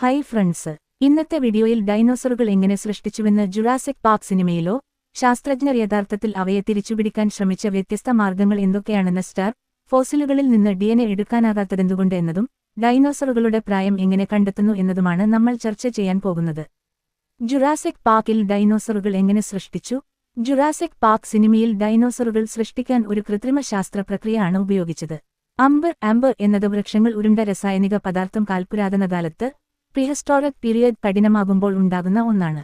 Hi friends. ഇന്നത്തെ വീഡിയോയിൽ ഡൈനോസറുകൾ എങ്ങനെ സൃഷ്ടിച്ചുവെന്ന് ജുറാസിക് പാർക്ക് സിനിമയിലോ ശാസ്ത്രജ്ഞർ യഥാർത്ഥത്തിൽ അവയെ തിരിച്ചുപിടിക്കാൻ ശ്രമിച്ച വ്യത്യസ്ത മാർഗങ്ങൾ എന്തൊക്കെയാണെന്ന സ്റ്റാർ ഫോസിലുകളിൽ നിന്ന് ഡി ഡിഎൻഎ എടുക്കാനാകാത്തതെന്തുകൊണ്ട് എന്നതും ഡൈനോസറുകളുടെ പ്രായം എങ്ങനെ കണ്ടെത്തുന്നു എന്നതുമാണ് നമ്മൾ ചർച്ച ചെയ്യാൻ പോകുന്നത്. ജുറാസിക് പാർക്കിൽ ഡൈനോസറുകൾ എങ്ങനെ സൃഷ്ടിച്ചു? ജുറാസിക് പാർക്ക് സിനിമയിൽ ഡൈനോസറുകൾ സൃഷ്ടിക്കാൻ ഒരു കൃത്രിമ ശാസ്ത്ര പ്രക്രിയയാണ് ഉപയോഗിച്ചത്. അംബർ ആംബർ എന്നത് വൃക്ഷങ്ങൾ ഉരുണ്ട രസായനിക പദാർത്ഥം കാൽപുരാതന കാലത്ത് പ്രിഹസ്റ്റോറിക് പീരിയഡ് കഠിനമാകുമ്പോൾ ഉണ്ടാകുന്ന ഒന്നാണ്.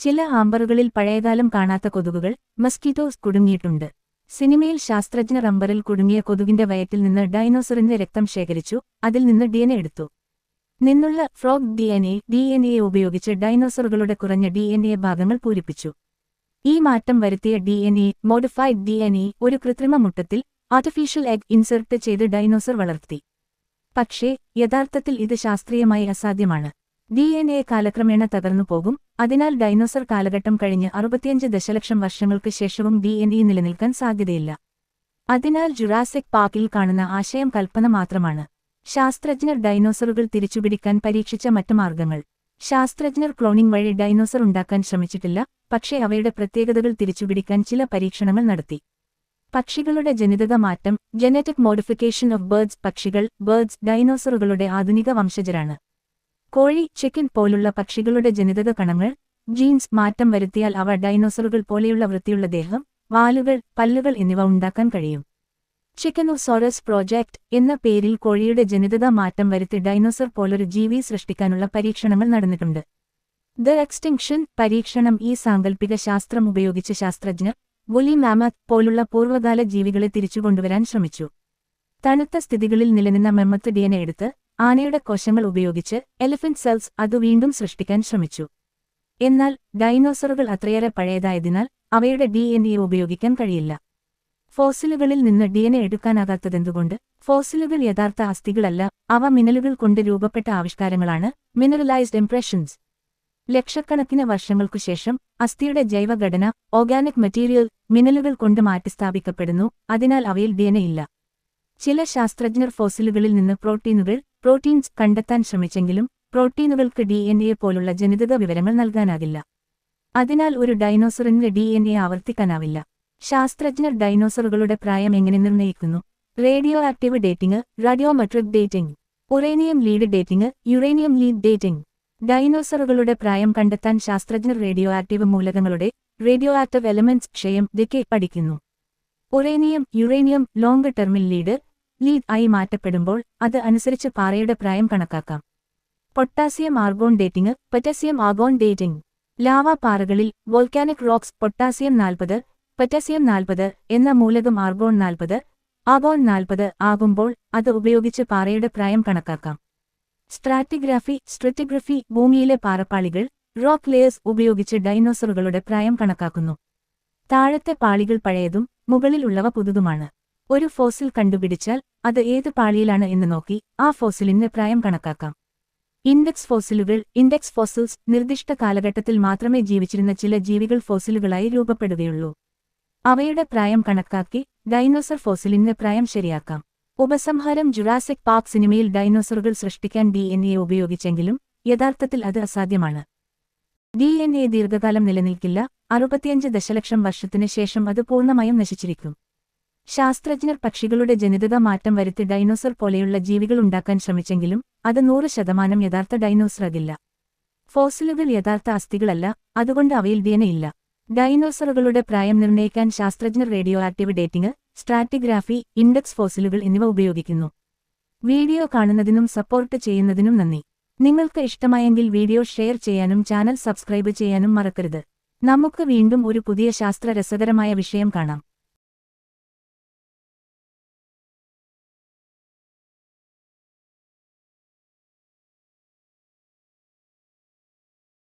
ചില ആംബറുകളിൽ പഴയകാലം കാണാത്ത കൊതുകുകൾ മസ്കിറ്റോസ് കുടുങ്ങിയിട്ടുണ്ട്. സിനിമയിൽ ശാസ്ത്രജ്ഞർ അമ്പറിൽ കുടുങ്ങിയ കൊതുകിന്റെ വയറ്റിൽ നിന്ന് ഡൈനോസറിന്റെ രക്തം ശേഖരിച്ചു അതിൽ നിന്ന് ഡി എടുത്തു. നിന്നുള്ള frog D N A D N A ഉപയോഗിച്ച് ഡൈനോസറുകളുടെ കുറഞ്ഞ ഡി എൻ എ ഭാഗങ്ങൾ പൂരിപ്പിച്ചു. ഈ മാറ്റം വരുത്തിയ D N A modified D N A ഒരു കൃത്രിമ മുട്ടത്തിൽ ആർട്ടിഫിഷ്യൽ എഗ് ഇൻസെർട്ട് ചെയ്ത് ഡൈനോസർ വളർത്തി. പക്ഷേ യഥാർത്ഥത്തിൽ ഇത് ശാസ്ത്രീയമായി അസാധ്യമാണ്. ഡി എൻ എ കാലക്രമേണ തകർന്നു പോകും. അതിനാൽ ഡൈനോസർ കാലഘട്ടം കഴിഞ്ഞ് അറുപത്തിയഞ്ച് ദശലക്ഷം വർഷങ്ങൾക്ക് ശേഷവും ഡി എൻ ഇ നിലനിൽക്കാൻ സാധ്യതയില്ല. അതിനാൽ ജുറാസിക് പാർക്കിൽ കാണുന്ന ആശയം കൽപ്പന മാത്രമാണ്. ശാസ്ത്രജ്ഞർ ഡൈനോസറുകൾ തിരിച്ചുപിടിക്കാൻ പരീക്ഷിച്ച മറ്റു മാർഗങ്ങൾ. ശാസ്ത്രജ്ഞർ ക്ലോണിംഗ് വഴി ഡൈനോസർ ഉണ്ടാക്കാൻ ശ്രമിച്ചിട്ടില്ല പക്ഷേ അവയുടെ പ്രത്യേകതകൾ തിരിച്ചുപിടിക്കാൻ ചില പരീക്ഷണങ്ങൾ നടത്തി. പക്ഷികളുടെ ജനിതക മാറ്റം ജനറ്റിക് മോഡിഫിക്കേഷൻ ഓഫ് ബേർഡ്സ് പക്ഷികൾ ബേർഡ്സ് ഡൈനോസറുകളുടെ ആധുനിക വംശജരാണ്. കോഴി ചിക്കൻ പോലുള്ള പക്ഷികളുടെ ജനിതക കണങ്ങൾ ജീൻസ് മാറ്റം വരുത്തിയാൽ അവ ഡൈനോസറുകൾ പോലെയുള്ള വൃത്തിയുള്ള ദേഹം വാലുകൾ പല്ലുകൾ എന്നിവ ഉണ്ടാക്കാൻ കഴിയും. ചിക്കനോസോറസ് പ്രോജക്ട് എന്ന പേരിൽ കോഴിയുടെ ജനിതക മാറ്റം വരുത്തി ഡൈനോസർ പോലൊരു ജീവി സൃഷ്ടിക്കാനുള്ള പരീക്ഷണങ്ങൾ നടന്നിട്ടുണ്ട്. ദ എക്സ്റ്റിങ്ഷൻ പരീക്ഷണം ഈ സാങ്കല്പിക ശാസ്ത്രം ഉപയോഗിച്ച് ശാസ്ത്രജ്ഞർ വുലി മാമത്ത് പോലുള്ള പൂർവകാല ജീവികളെ തിരിച്ചുകൊണ്ടുവരാൻ ശ്രമിച്ചു. തണുത്ത സ്ഥിതികളിൽ നിലനിന്ന മെമ്മത്ത് ഡിയനെ എടുത്ത് ആനയുടെ കോശങ്ങൾ ഉപയോഗിച്ച് എലിഫന്റ് സെൽസ് അത് വീണ്ടും സൃഷ്ടിക്കാൻ ശ്രമിച്ചു. എന്നാൽ ഡൈനോസറുകൾ അത്രയേറെ പഴയതായതിനാൽ അവയുടെ ഡിഎൻഎ ഉപയോഗിക്കാൻ കഴിയില്ല. ഫോസിലുകളിൽ നിന്ന് ഡിഎൻഎ എടുക്കാനാകാത്തതെന്തുകൊണ്ട്? ഫോസിലുകൾ യഥാർത്ഥ അസ്ഥികളല്ല അവ മിനലുകൾ കൊണ്ട് രൂപപ്പെട്ട ആവിഷ്കാരങ്ങളാണ് മിനറലൈസ്ഡ് ഇംപ്രഷൻസ്. ലക്ഷക്കണക്കിന് വർഷങ്ങൾക്കു ശേഷം അസ്ഥിയുടെ ജൈവഘടന ഓർഗാനിക് മെറ്റീരിയൽ മിനലുകൾ കൊണ്ട് മാറ്റിസ്ഥാപിക്കപ്പെടുന്നു അതിനാൽ അവയിൽ ഡിഎൻഎ ഇല്ല. ചില ശാസ്ത്രജ്ഞർ ഫോസിലുകളിൽ നിന്ന് പ്രോട്ടീനുകൾ പ്രോട്ടീൻസ് കണ്ടെത്താൻ ശ്രമിച്ചെങ്കിലും പ്രോട്ടീനുകൾക്ക് ഡിഎൻഎ പോലുള്ള ജനിതക വിവരങ്ങൾ നൽകാനാകില്ല. അതിനാൽ ഒരു ഡൈനോസറിന്റെ ഡിഎൻഎ ആവർത്തിക്കാനാവില്ല. ശാസ്ത്രജ്ഞർ ഡൈനോസറുകളുടെ പ്രായം എങ്ങനെ നിർണയിക്കുന്നു? Radioactive dating radiometric dating. Uranium lead dating uranium lead dating. ഡൈനോസറുകളുടെ പ്രായം കണ്ടെത്താൻ ശാസ്ത്രജ്ഞർ റേഡിയോ ആക്റ്റീവ് മൂലകങ്ങളുടെ റേഡിയോ ആക്റ്റീവ് എലമെന്റ്സ് ക്ഷയം ഡിക്കെ പഠിക്കുന്നു. ഒറേനിയം യുറേനിയം ലോങ് ടെർമിൽ ലീഡ് ലീഡ് ആയി മാറ്റപ്പെടുമ്പോൾ അത് അനുസരിച്ച് പാറയുടെ പ്രായം കണക്കാക്കാം. Potassium argon dating potassium argon dating lava പാറകളിൽ volcanic rocks potassium നാൽപ്പത് പൊട്ടാസ്യം നാൽപ്പത് എന്ന മൂലകം ആർഗോൺ നാൽപ്പത് ആഗോൺ നാൽപ്പത് ആകുമ്പോൾ അത് ഉപയോഗിച്ച് പാറയുടെ പ്രായം കണക്കാക്കാം. സ്ട്രാറ്റിഗ്രാഫി സ്ട്രറ്റിഗ്രഫി ഭൂമിയിലെ പാറപ്പാളികൾ റോക്ക് ലെയേഴ്സ് ഉപയോഗിച്ച് ഡൈനോസറുകളുടെ പ്രായം കണക്കാക്കുന്നു. താഴത്തെ പാളികൾ പഴയതും മുകളിലുള്ളവ പുതുതുമാണ്. ഒരു ഫോസിൽ കണ്ടുപിടിച്ചാൽ അത് ഏത് പാളിയിലാണ് എന്ന് നോക്കി ആ ഫോസിലിന്റെ പ്രായം കണക്കാക്കാം. ഇൻഡെക്സ് ഫോസിലുകൾ ഇൻഡെക്സ് ഫോസിൽസ് നിർദ്ദിഷ്ട കാലഘട്ടത്തിൽ മാത്രമേ ജീവിച്ചിരുന്ന ചില ജീവികൾ ഫോസിലുകളായി രൂപപ്പെടുകയുള്ളൂ. അവയുടെ പ്രായം കണക്കാക്കി ഡൈനോസർ ഫോസിലിന്റെ പ്രായം ശരിയാക്കാം. ഉപസംഹാരം ജുറാസിക് പാർക്ക് സിനിമയിൽ ഡൈനോസറുകൾ സൃഷ്ടിക്കാൻ ഡിഎൻഎ ഉപയോഗിച്ചെങ്കിലും യഥാർത്ഥത്തിൽ അത് അസാധ്യമാണ്. ഡിഎൻഎ ദീർഘകാലം നിലനിൽക്കില്ല. അറുപത്തിയഞ്ച് ദശലക്ഷം വർഷത്തിനു ശേഷം അത് പൂർണമായും നശിച്ചിരിക്കും. ശാസ്ത്രജ്ഞർ പക്ഷികളുടെ ജനിതക മാറ്റം വരുത്തി ഡൈനോസർ പോലെയുള്ള ജീവികൾ ഉണ്ടാക്കാൻ ശ്രമിച്ചെങ്കിലും അത് നൂറ് ശതമാനം യഥാർത്ഥ ഡൈനോസറാകില്ല. ഫോസിലുകൾ യഥാർത്ഥ അസ്ഥികളല്ല അതുകൊണ്ട് അവയിൽ ഡിയനയില്ല ഡൈനോസറുകളുടെ പ്രായം നിർണയിക്കാൻ ശാസ്ത്രജ്ഞർ radioactive dating stratigraphy index ഫോസിലുകൾ എന്നിവ ഉപയോഗിക്കുന്നു. വീഡിയോ കാണുന്നതിനും സപ്പോർട്ട് ചെയ്യുന്നതിനും നന്ദി. നിങ്ങൾക്ക് ഇഷ്ടമായെങ്കിൽ വീഡിയോ ഷെയർ ചെയ്യാനും ചാനൽ സബ്സ്ക്രൈബ് ചെയ്യാനും മറക്കരുത്. നമുക്ക് വീണ്ടും ഒരു പുതിയ ശാസ്ത്ര രസകരമായ വിഷയം കാണാം.